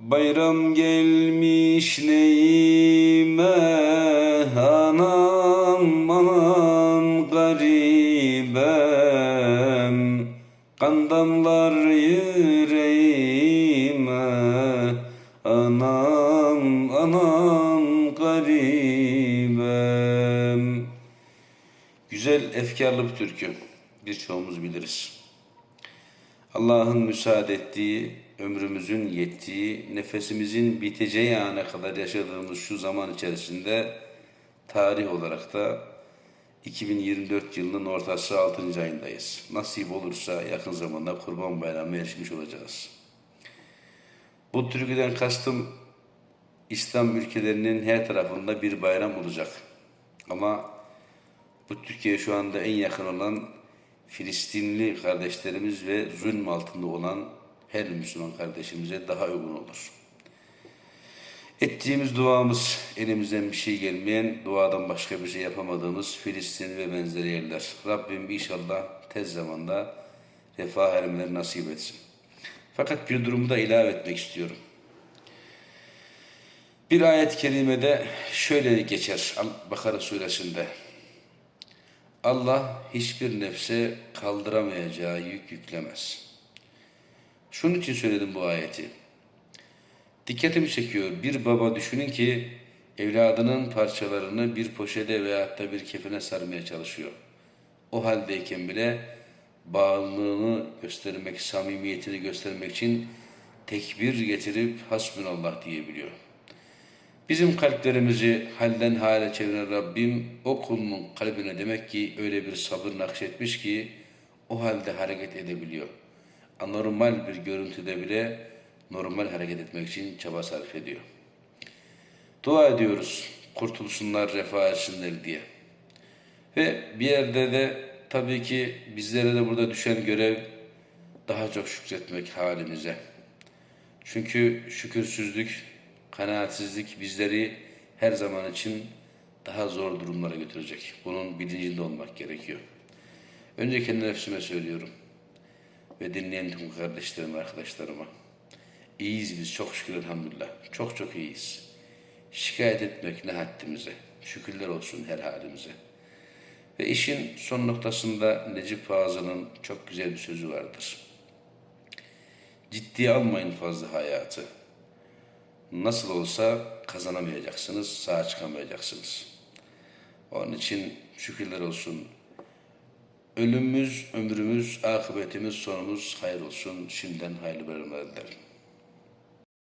Bayram gelmiş neyime anam anam garibem. Kan damlar yüreğime anam anam garibem. Güzel efkarlı bir türkü. Birçoğumuz biliriz. Allah'ın müsaade ettiği, ömrümüzün yettiği, nefesimizin biteceği ana kadar yaşadığımız şu zaman içerisinde tarih olarak da 2024 yılının ortası 6. ayındayız. Nasip olursa yakın zamanda Kurban Bayramı'na erişmiş olacağız. Bu türküden kastım İslam ülkelerinin her tarafında bir bayram olacak. Ama bu Türkiye şu anda en yakın olan Filistinli kardeşlerimiz ve zulm altında olan her Müslüman kardeşimize daha uygun olur. Ettiğimiz duamız elimizden bir şey gelmeyen, duadan başka bir şey yapamadığımız Filistin ve benzeri yerler. Rabbim inşallah tez zamanda refah ermeleri nasip etsin. Fakat bir durumu da ilave etmek istiyorum. Bir ayet-i kerimede şöyle geçer Bakara suresinde. Allah hiçbir nefse kaldıramayacağı yük yüklemez. Şunun için söyledim bu ayeti. Dikkatimi çekiyor. Bir baba düşünün ki evladının parçalarını bir poşete veyahut da bir kefene sarmaya çalışıyor. O haldeyken bile bağlılığını göstermek, samimiyetini göstermek için tekbir getirip hasbunallah diyebiliyor. Bizim kalplerimizi halden hale çeviren Rabbim o kulunun kalbine demek ki öyle bir sabır nakşetmiş ki o halde hareket edebiliyor. Anormal bir görüntüde bile normal hareket etmek için çaba sarf ediyor. Dua ediyoruz kurtulsunlar, refah etsinler diye. Ve bir yerde de tabii ki bizlere de burada düşen görev daha çok şükretmek halimize. Çünkü şükürsüzlük, kanaatsizlik bizleri her zaman için daha zor durumlara götürecek. Bunun bilincinde olmak gerekiyor. Önce kendi nefsime söylüyorum ve dinleyen tüm kardeşlerime, arkadaşlarıma. İyiyiz biz çok şükür elhamdülillah. Çok çok iyiyiz. Şikayet etmek ne haddimize. Şükürler olsun her halimize. Ve işin son noktasında Necip Fazıl'ın çok güzel bir sözü vardır. Ciddiye almayın fazla hayatı. Nasıl olsa kazanamayacaksınız, sağa çıkamayacaksınız. Onun için şükürler olsun. Ölümümüz, ömrümüz, akıbetimiz, sonumuz hayır olsun. Şimdiden hayırlı bayramlar dilerim.